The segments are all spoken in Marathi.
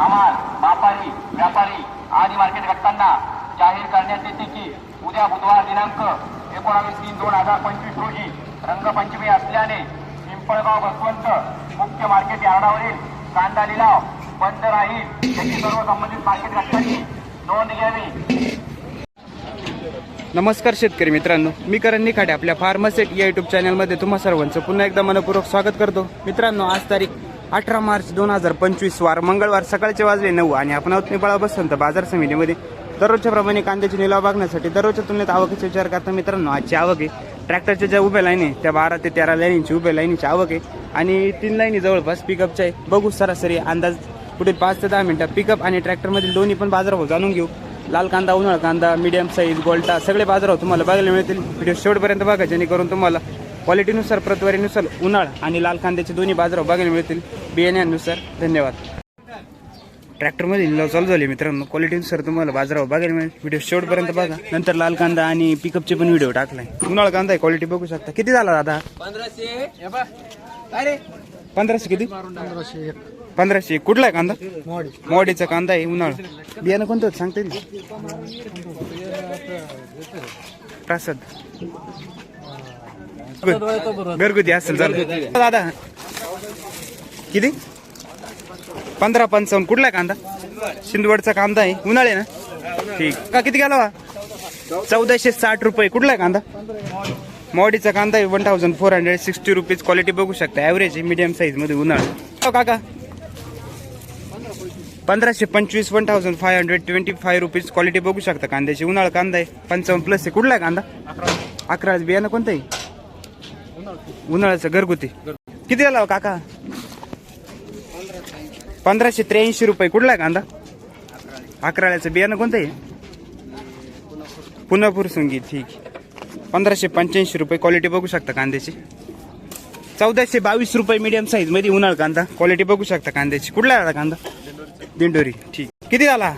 आम्हाल व्यापारी व्यापारी आणि मार्केट घटकांना जाहीर करण्यात येते की उद्या बुधवार दिनांक एकोणावीस तीन दोन हजार पंचवीस रोजी रंगपंचमी असल्याने पिंपळगाव बसवंत मुख्य मार्केट यार्डावरील कांदा लिलाव बंद राहील. याची सर्व संबंधित मार्केट घटकांनी नोंद घ्यावी. नमस्कार शेतकरी मित्रांनो मी करण निखाडे आपल्या फार्मसेट या युट्यूब चॅनलमध्ये तुम्हा सर्वांचं पुन्हा एकदा मनपूर्वक स्वागत करतो. मित्रांनो आज तारीख अठरा मार्च दोन हजार पंचवीस वार मंगळवार सकाळचे वाजले नऊ आणि आपण आहोत निपाळा बसंत बाजार समितीमध्ये. दररोजच्या प्रमाणे कांद्याची निलाव बघण्यासाठी दररोजच्या तुलनेत आवकीचा विचार करता मित्रांनो आजची आवक आहे. ट्रॅक्टरच्या ज्या उभ्या लाईन आहे त्या बारा ते तेरा लाईनींची उभ्या लाईनीची आवक आहे. आणि तीन लाईनी जवळपास पिकअपच्या आहे. बघू सरासरी अंदाज पुढील पाच ते दहा मिनिटं पिकअप आणि ट्रॅक्टरमधील दोन्ही पण बाजारभाव जाणून घेऊ. लाल कांदा उन्हाळा कांदा मीडियम साईज गोल्टा सगळे बाजाराव तुम्हाला बघायला मिळतील. व्हिडिओ शेवटपर्यंत बघा जेणेकरून तुम्हाला क्वालिटीनुसार प्रतवारीनुसार उन्हाळा आणि लाल कांद्याचे दोन्ही बाजाराव बघायला मिळतील. बियाण्यानुसार धन्यवाद. ट्रॅक्टरमध्ये निलाव चालू झाले मित्रांनो. क्वालिटीनुसार तुम्हाला बाजारावर बघायला मिळेल. व्हिडिओ शेवटपर्यंत बघा. नंतर लाल कांदा आणि पिकअपचे पण व्हिडिओ टाकलाय. उन्हाळा कांदा आहे क्वालिटी बघू शकता. किती झाला दादा? पंधराशे किती? पंधराशे एक. कुठला आहे कांदा? मोडीचा कांदा आहे उन्हाळा. बियाणं कोणतं होतं सांगते ना? प्रसाद. घरगुती असेल चालतं दादा. किती? पंधरा पंचावन्न. कुठला आहे कांदा? शिंदवडचा कांदा आहे. उन्हाळे ना? ठीक. का किती गेला चौदाशे साठ रुपये. कुठला आहे कांदा? मॉडीचा कांदा आहे one thousand four hundred sixty rupees quality बघू शकता. ॲव्हरेज आहे मीडियम साईजमध्ये उन्हाळा. हो काका. पंधराशे पंचवीस one thousand five hundred twenty five rupees quality बघू शकता. कांद्याची उन्हाळा कांदा आहे पंचावन्न प्लस आहे. कुठला आहे कांदा अकरा बियाणं कोणतं आहे? उन्हाळ्याचं. घरगुती. किती झाला हो काका? पंधराशे त्र्याऐंशी रुपये. कुठला आहे कांदा? अकराळ्याचं बियाणं कोणतं आहे? पुन्हा सुंगी ठीक. पंधराशे पंच्याऐंशी रुपये क्वालिटी बघू शकता कांद्याची. चौदाशे बावीस रुपये मिडियम साईजमध्ये उन्हाळ कांदा. क्वालिटी बघू शकता कांद्याची. कुठला आला कांदा? दिंडोरी ठीक. किती झाला?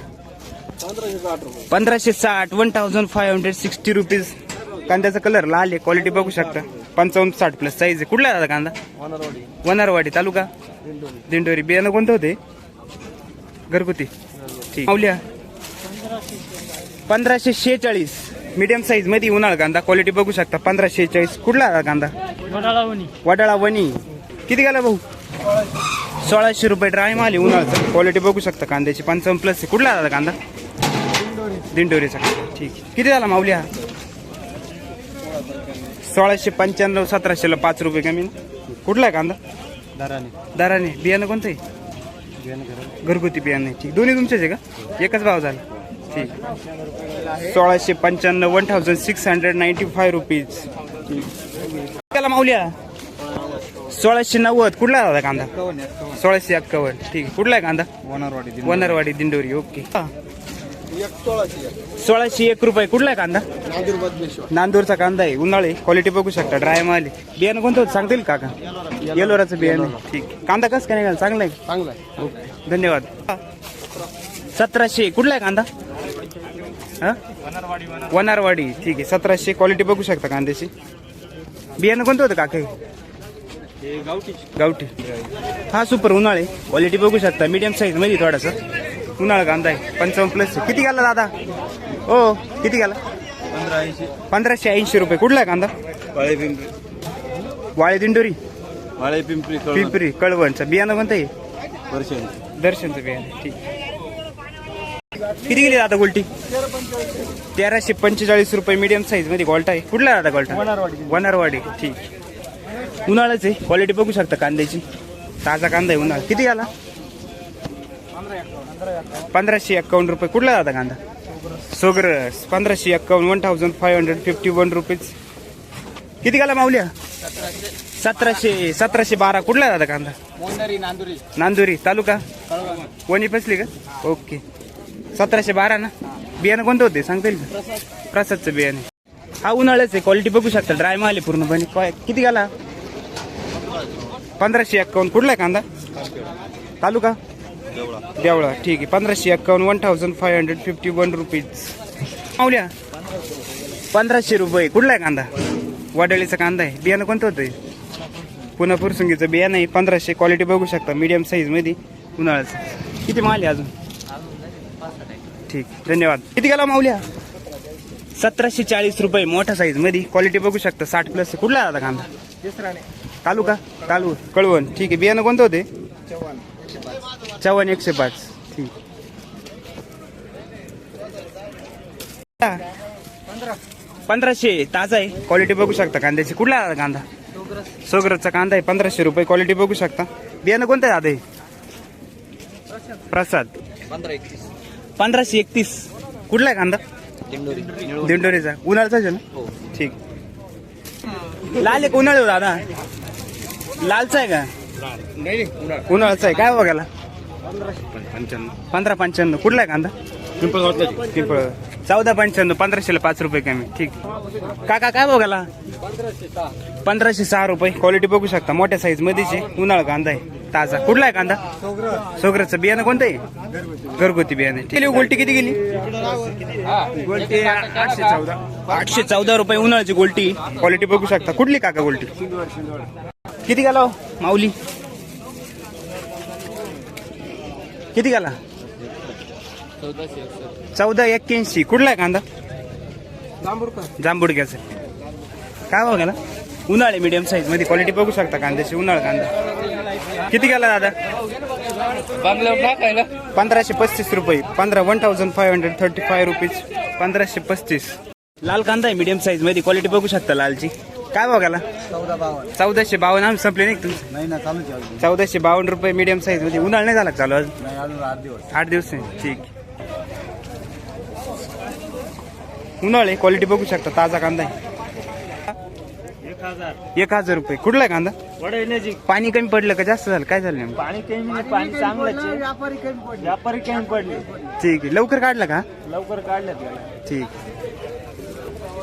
पंधराशे साठ one thousand five hundred sixty rupees कांद्याचा कलर लाल आहे. क्वालिटी बघू शकता. पंचावन्न साठ प्लस साईज आहे. कुठला आला कांदा? वनारवाडी. तालुका? दिंडोरी. बियाणं कोणतं होते? घरगुती. ठीक माऊल्या? पंधराशे शेहेचाळीस. मीडियम साईजमध्ये उन्हाळ कांदा. क्वालिटी बघू शकता. पंधराशे शेहेचाळीस. कुठला कांदा? वडाळा वणी किती गेला भाऊ? सोळाशे रुपये ड्राय माल आहे उन्हाळ्याचा. क्वालिटी बघू शकता कांद्याची. पंचावन्न प्लस आहे. कुठला कांदा? दिंडोरीचा. ठीक. किती झाला माऊल्या? सोळाशे पंच्याण्णव सतराशेला पाच रुपये कमी. ना? कुठला आहे कांदा? दराने. बियाणं कोणतं आहे? घरगुती बियाणं आहे. ठीक. दोन्ही तुमचेच आहे का? एकच भाव झाला. ठीक. सोळाशे पंच्याण्णव one thousand six hundred ninety five rupees. त्याला माऊल्या. सोळाशे नव्वद. कुठला दादा कांदा? सोळाशे एक्कावन्न ठीक. आहे कुठला आहे कांदा? वनारवाडी वनरवाडी दिंडोरी. ओके. सोळाशे एक रुपये. कुठला आहे कांदा नांदूरचा कांदा आहे. उन्हाळे. क्वालिटी बघू शकता. ड्राय माल बियाणं कोणतं होतं? सांगतील काका येलोराचं बियाणं. ठीक. कांदा कसं काय निघाल? चांगला आहे? चांगला आहे. ओके. धन्यवाद. सतराशे. कुठला आहे कांदा? हा? वनारवाडी. ठीक आहे. सतराशे. क्वालिटी बघू शकता कांद्याची. बियाणं कोणतं होतं काका? हे? गावठी. हा सुपर उन्हाळे. क्वालिटी बघू शकता. मीडियम साईजमध्ये थोडासा. उन्हाळा कांदा आहे. पंचावन्न प्लस किती गेला दादा? हो किती गेला? पंधरा ऐंशी पंधराशे ऐंशी रुपये. कुठला आहे कांदा? वाळे पिंपरी. वाळे दिंडोरी. वाळे पिंपरी पिंपरी कळवणचं. बियाणं कोणतं आहे? वर्षांची दर्शनचं बियाणं. ठीक. किती गेली दादा गोल्टी? तेराशे पंचेचाळीस रुपये मीडियम साईजमध्ये गोल्टा आहे. कुठला दादा गोल्टा? वनारवाडी. वनारवाडी. ठीक. उन्हाळ्याच आहे क्वालिटी बघू शकता कांद्याची. ताजा कांदा आहे उन्हाळा. किती आला पंधराशे एक्कावन्न रुपये. कुठला दादा कांदा? सोगरस. पंधराशे एक्कावन्न one thousand five hundred fifty one rupees किती गेला माऊल्या? सतराशे सतराशे बारा. कुठला दादा कांदा? नांदुरी. नांदुरी. तालुका? वणी फसली का? ओके. सतराशे बारा ना? बियाणं कोणतं होते? सांगता येईल का? प्रसादचं बियाणे. हा उन्हाळ्याच आहे. क्वालिटी बघू शकता. ड्राय माल आहे पूर्णपणे. काय? किती गेला? पंधराशे एक्कावन्न कुठला आहे कांदा? तालुका? देवळा. ठीक आहे. पंधराशे एक्कावन्न one thousand five hundred fifty one rupees माऊल्या पंधराशे रुपये. कुठला आहे कांदा? वडाळीचा कांदा आहे. बियाणं कोणतं होतं? पुन्हा फुरसुंगीचं बियाणं आहे. पंधराशे क्वालिटी बघू शकता. मीडियम साईजमध्ये उन्हाळ्याचं. किती माल आहे अजून? ठीक. धन्यवाद. किती गेला माऊल्या? सतराशे चाळीस रुपये. मोठ्या साईजमध्ये. क्वालिटी बघू शकता. साठ प्लस कुठला आहे आता कांदा? तालुका? तालु कळवण. ठीक आहे. बियाणं कोणतं होते? चव्हाण एकशे पाच. ठीक. पंधराशे ताजा आहे. क्वालिटी बघू शकता कांद्याची. कुठला आहे कांदा? सोगरचा कांदा आहे. पंधराशे रुपये क्वालिटी बघू शकता. बियाणं कोणतं आहे आता हे? प्रसाद. पंधराशे एकतीस. कुठला आहे कांदा? दिंडोरी. दिंडोरीचा. उन्हाळ्याचाच आहे ना? हो. ठीक. लाल एक उन्हाळे दादा. लालचा आहे का? उन्हाळ्याचा आहे. काय बघायला? पंधरा पंच्याण्णव. कुठला आहे कांदा? पिंपळ चौदा पंच्याण्णव पंधराशेला पाच रुपये कमी. ठीक. काका काय बघायला पंधराशे सहा. रुपये. क्वालिटी बघू शकता. मोठ्या साईज मध्येच उन्हाळा कांदा आहे. ताजा. कुठला आहे कांदा? सोगराचं. बियाणं कोणतं आहे? घरगुती बियाणं. केली गोल्टी किती गेली? गोल्टी आठशे चौदा. आठशे चौदा रुपये उन्हाळ्याची गोल्टी. क्वालिटी बघू शकता. कुठली काका गोल्टी? किती गेला हो, माऊली. किती गेला? चौदा एक्क्याऐंशी. कुठला आहे कांदा? जांबुडक्याचा काय भाव गेला? उन्हाळे मिडियम साईजमध्ये क्वालिटी बघू शकता कांद्याची उन्हाळा कांदा. किती गेला दादा? पंधराशे पस्तीस रुपये. पंधरा one thousand five hundred thirty five rupees पंधराशे पस्तीस. लाल कांदा आहे मिडियम साईजमध्ये. क्वालिटी बघू शकता लालची. काय बघायला चौदा बावन्न चौदाशे बावन्न आम्ही संपले नाही का तुमचे? नाही ना चालूच आहे अजून. चौदाशे बावन्न रुपये मीडियम साईजमध्ये. उन्हाळा नाही झाला का चालू अजून नाही अजून आठ दिवस. आठ दिवस आहे ठीक. उन्हाळे क्वालिटी बघू शकता. ताजा कांदा आहे. एक हजार. रुपये. कुठला आहे कांदा? पाणी कमी पडलं का? जास्त झालं. काय झालं नेमकं? पाणी कमी म्हणजे पाणी चांगलंच आहे. व्यापारी कमी पडले. ठीक आहे. लवकर काढला का? लवकर काढल्यात गाड्या. ठीक.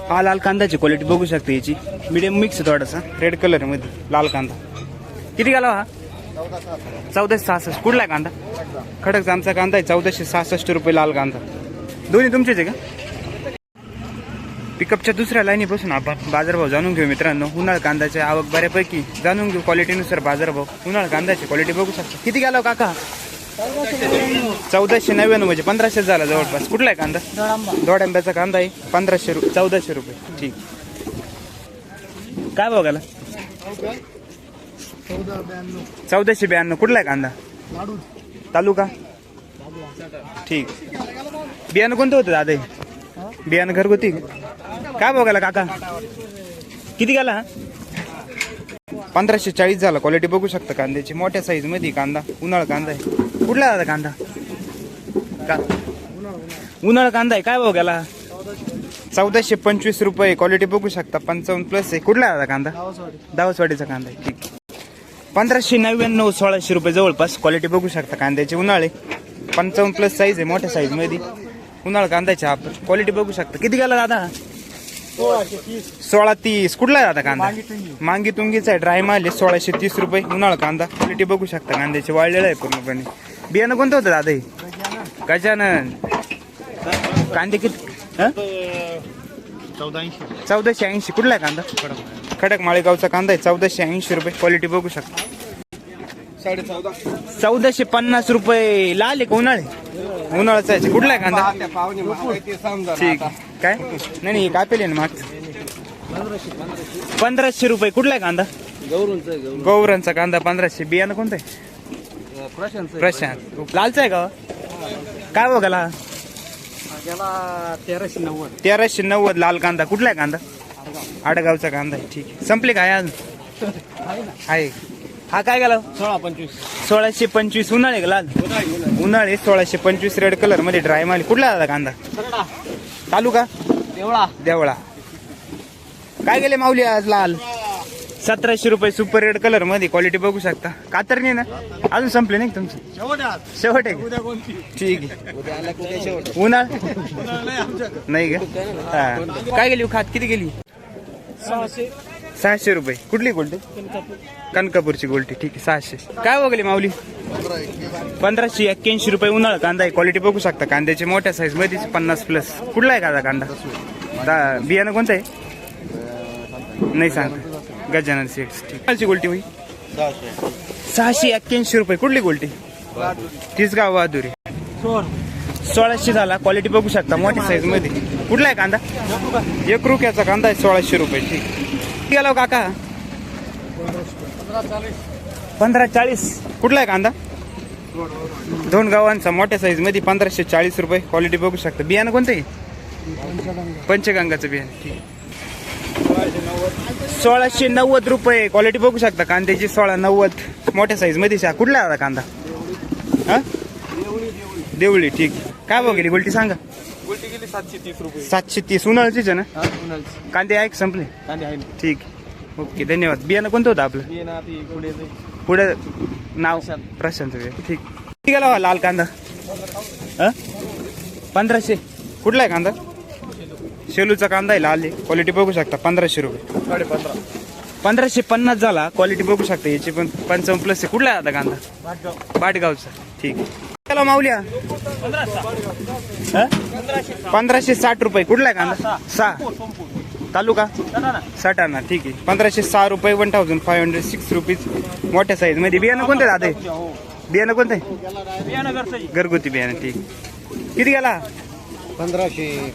हा लाल कांद्याची क्वालिटी बघू शकता याची. मिडियम मिक्स थोडासा. रेड कलरमध्ये लाल कांदा. किती घालावं हा? चौदाशे सहासष्ट. कुठला आहे कांदा? खडकचा. आमचा कांदा आहे चौदाशे सहासष्ट रुपये लाल कांदा. दोन्ही तुमचेच आहे का? पिकअपच्या दुसऱ्या लाईनीपासून आपण बाजारभाव जाणून घेऊ मित्रांनो. उन्हाळ कांद्याची आवक बऱ्यापैकी जाणून घेऊ. क्वालिटीनुसार बाजारभाव. उन्हाळ कांद्याची क्वालिटी बघू शकता. किती घालावं हो काका? चौदाशे नव्याण्णव म्हणजे पंधराशे झाला जवळपास. कुठला आहे कांदा? दोड कांदा आहे. पंधराशे रुपये चौदाशे रुपये. ठीक. काय बघायला चौदाशे ब्याण्णव. कुठला आहे कांदा? तालुका? ठीक. बियाणं कोणतं होतं दादा? बियाणं घरगुती? काय बघायला काका? किती गेला? हा? पंधराशे चाळीस झाला. क्वालिटी बघू शकता कांद्याची. मोठ्या साईजमध्ये कांदा. उन्हाळा कांदा आहे. कुठला दादा कांदा? का उन्हाळा कांदा आहे. काय भाव गेला? चौदाशे पंचवीस रुपये. क्वालिटी बघू शकता. पंचावन्न प्लस आहे. कुठला दादा कांदा? दावसवाडीचा कांदा आहे. ठीक पंधराशे नव्याण्णव सोळाशे रुपये जवळपास. क्वालिटी बघू शकता. कांद्याचे उन्हाळे. पंचावन्न प्लस साईज आहे. मोठ्या साईजमध्ये उन्हाळा कांद्याचे आपण क्वालिटी बघू शकता. किती गेला दादा? सोळा तीस. कुठला दादा कांदा? मांगी तुंगीचा आहे. ड्राय माल आहे. सोळाशे तीस रुपये. उन्हाळा कांदा. क्वालिटी बघू शकता. कांद्याचे वाळलेलं आहे पूर्णपणे. बियाणं कोणतं होतं दादा हे? गजानन. कांदे किती? चौदाशे ऐंशी. कुठला आहे कांदा? खडक माळेगावचा कांदा आहे. चौदाशे ऐंशी रुपये क्वालिटी बघू शकता. चौदाशे पन्नास रुपये. लाल आहे का उन्हाळे? उन्हाळ्याचा आहे. कुठला आहे कांदा? ठीक काय? नाही नाही कापेल ना माग. पंधराशे रुपये. कुठला आहे कांदा? गौरांचा कांदा. पंधराशे. बियाणं कोणतं आहे? प्रशांत लालचा आहे का? काय बघाला तेराशे नव्वद. तेराशे नव्वद लाल कांदा. कुठला आहे कांदा? आडगावचा. कांदा आहे. ठीक आहे. संपले काय अजून आहे हा काय गेला? सोळा पंचवीस. सोळाशे पंचवीस. उन्हाळे का लाल? उन्हाळे सोळाशे पंचवीस रेड कलरमध्ये ड्राय माल कुठला दादा कांदा? तालुका? तेवढा देवळा. काय गेले माऊली आज लाल? सतराशे रुपये सुपर रेड कलरमध्ये क्वालिटी बघू शकता. कातरणी ना? अजून संपले नाही का तुमचे? शेवट आहे का? ठीक आहे. उन्हाळ? नाही का? हा. काय गेली? हो खात किती गेली? सहाशे. सहाशे रुपये. कुठली गोल्टी? कनकापूरची गोल्टी. ठीक आहे सहाशे. काय बघली माऊली? पंधराशे एक्क्याऐंशी रुपये उन्हाळा कांदा आहे. क्वालिटी बघू शकता. कांद्याची मोठ्या साईजमध्ये पन्नास प्लस कुठला आहे कांदा? कांदा? दा- बियाणं कोणतं आहे? नाही सांग गजानन सेट्स ठीक. गोल्टी होई? सहाशे एक्क्याऐंशी रुपये. कुठली गोल्टी? तिसगाव बहादुरी सोळाशे झाला. क्वालिटी बघू शकता मोठ्या साईजमध्ये. कुठला आहे कांदा? एक रुपयाचा कांदा आहे सोळाशे रुपये. ठीक. किती गेला काका? पंधरा चाळीस. कुठला आहे कांदा? दोन गावांचा मोठ्या साईजमध्ये पंधराशे चाळीस रुपये. क्वालिटी बघू शकता. बियाणं कोणतं आहे? पंचगंगाचं बियाणं. ठीक. सोळाशे नव्वद रुपये क्वालिटी बघू शकता कांद्याची सोळा नव्वद. मोठ्या साईजमध्ये. कुठला आहे आता कांदा? हा? देवळी ठीक. काय भाव गेली? गोल्टी सांगा. उलटी गेली सातशे तीस रुपये. सातशे तीस. उन्हाळ्याचीच आहे ना? हा उन्हाळ्याची. कांदे आहे का संपले? कांदे आहे. ठीक. ओके धन्यवाद. बियाणं कोणतं होतं आपलं? पुढे नाव? प्रशांत. ठीक. किती गेला हो लाल कांदा? पंधराशे. कुठला आहे कांदा? शेलूचा कांदा आहे लाल आहे क्वालिटी बघू शकता पंधराशे रुपये. साडे पंधरा पंधराशे पन्नास झाला क्वालिटी बघू शकता याची पण पंचावन्न प्लस आहे. कुठला आहे आता कांदा? बाटगावचा ठीक चला माऊल्या? पंधराशे. साठ रुपये. कुठला आहे कांदा? सहा तालुका? सटाणा. ठीक आहे. पंधराशे सहा रुपये one thousand five hundred six rupees मोठ्या साईजमध्ये. बियाणं कोणतं दादा आहे? बियाणं कोणतं? आहे. घरगुती बियाणं. ठीक. किती गेला? पंधराशे.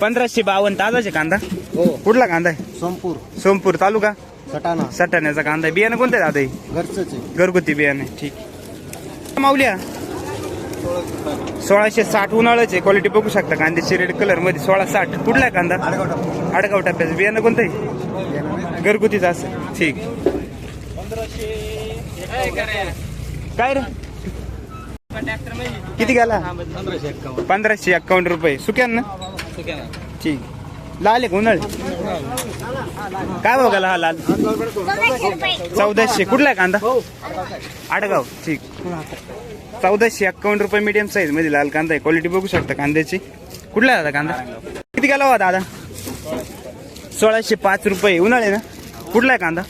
पंधराशे बावन्न ताजाचे कांदा? हो. कुठला कांदा आहे? सोमपूर. सोमपूर तालुका? सटाणा. सटाण्याचा कांदा आहे. बियाणं कोणतं आहे दादा हे? घरचंच आहे. घरगुती बियाणं आहे. ठीक माऊल्या सोळाशे साठ उन्हाळ्याचे क्वालिटी बघू शकता. कांद्याची रेड कलरमध्ये सोळा साठ. कुठला आहे कांदा? आडगाव टप्प्याचं. बियाणं कोणतं आहे? घरगुतीचं असं. ठीक. काय रे? किती गेला? पंधराशे एक्कावन्न पंधराशे एक्कावन्न रुपये. सुक्यान? ना ठीक. लाल आहे उन्हाळे. काय भाव गेला हा लाल? चौदाशे. कुठला आहे कांदा? आडगाव. ठीक. चौदाशे एक्कावन्न रुपये मीडियम साईजमध्ये लाल कांदा आहे. क्वालिटी बघू शकता कांद्याची. कुठला आहे दादा कांदा? किती गेला हो दादा? सोळाशे पाच रुपये. उन्हाळे ना? कुठला आहे कांदा?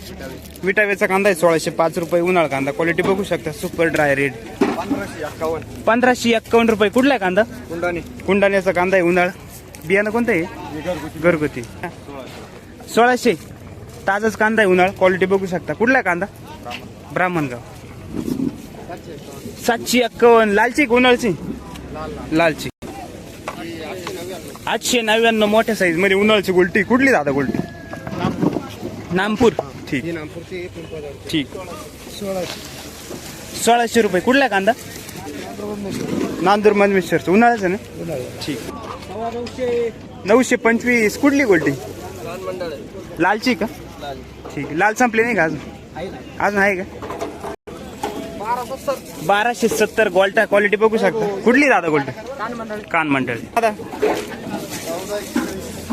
विटावेचा कांदा आहे सोळाशे पाच रुपये उन्हाळ कांदा. क्वालिटी बघू शकता सुपर ड्राय रेड पंधराशे एक्कावन्न रुपये. कुठला आहे कांदा? कुंडाने. कुंडाण्याचा कांदा आहे उन्हाळ. बियाणं कोणतं आहे? घरगुती. सोळाशे. ताजाच कांदा आहे उन्हाळ. क्वालिटी बघू शकता. कुठला आहे कांदा? ब्राह्मणगाव. सातशे एक्कावन्न. लालची उन्हाळची? लालची. आठशे नव्याण्णव. मोठ्या साईजमध्ये उन्हाळची गोलटी. कुठली दादा गोलटी? नामपूर. ठीक. ठीक. सोळाशे. सोळाशे रुपये. कुठला कांदा? नांदूर मनमेश्वरचं उन्हाळ्याचं ना? ठीक. नऊशे. पंचवीस. कुठली गोल्टी लालची का? ठीक. लाल संपली नाही का अजून? अजून आहे का? बाराशे सत्तर. गोल्टा क्वालिटी बघू शकता. कुठली दादा गोल्टा कान मंडळ. दादा.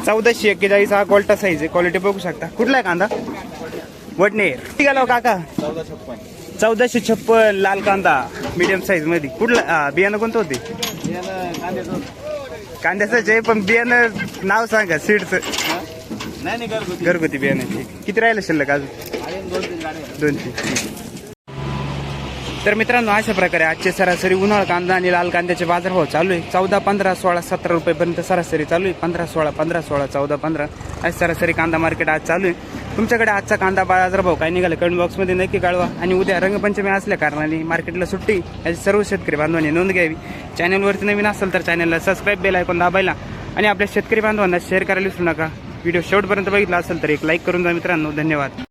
चौदाशे एक्केचाळीस हा गोल्टा साईज आहे. क्वालिटी बघू शकता. कुठला आहे कांदा? वडनेर. हो काका. चौदा छप्पन चौदाशे छप्पन लाल कांदा मीडियम साईजमध्ये. कुठला? बियाणं कोणतं होते? कांद्याचं कांद्याचं आहे पण बियाणं नाव सांगा सीडचं नाही नाही घरगुती. बियाणं. ठीक किती राहिलं शिल्लक अजून? दोन तीन तर मित्रांनो अशा प्रकारे आजचे सरासरी उन्हाळ कांदा आणि लाल कांद्याचे बाजारभाव चालू आहे. चौदा पंधरा सोळा सतरा रुपयेपर्यंत सरासरी चालू आहे. पंधरा सोळा पंधरा सोळा चौदा पंधरा आज सरासरी कांदा मार्केट आज चालू आहे. तुमच्याकडे आजचा कांदा बाजारभाव काय निघाला? कमेंट बॉक्समध्ये नक्की कळवा. आणि उद्या रंगपंचमी असल्या कारणाने मार्केटला सुट्टी याची सर्व शेतकरी बांधवांनी नोंद घ्यावी. चॅनलवरती नवीन असेल तर चॅनलला सबस्क्राईब बेल ऐकून दाबायला. आणि आपल्या शेतकरी बांधवांना शेअर करायला विसरू नका. व्हिडिओ शेवटपर्यंत बघितला असेल तर एक लाईक करून जा मित्रांनो. धन्यवाद.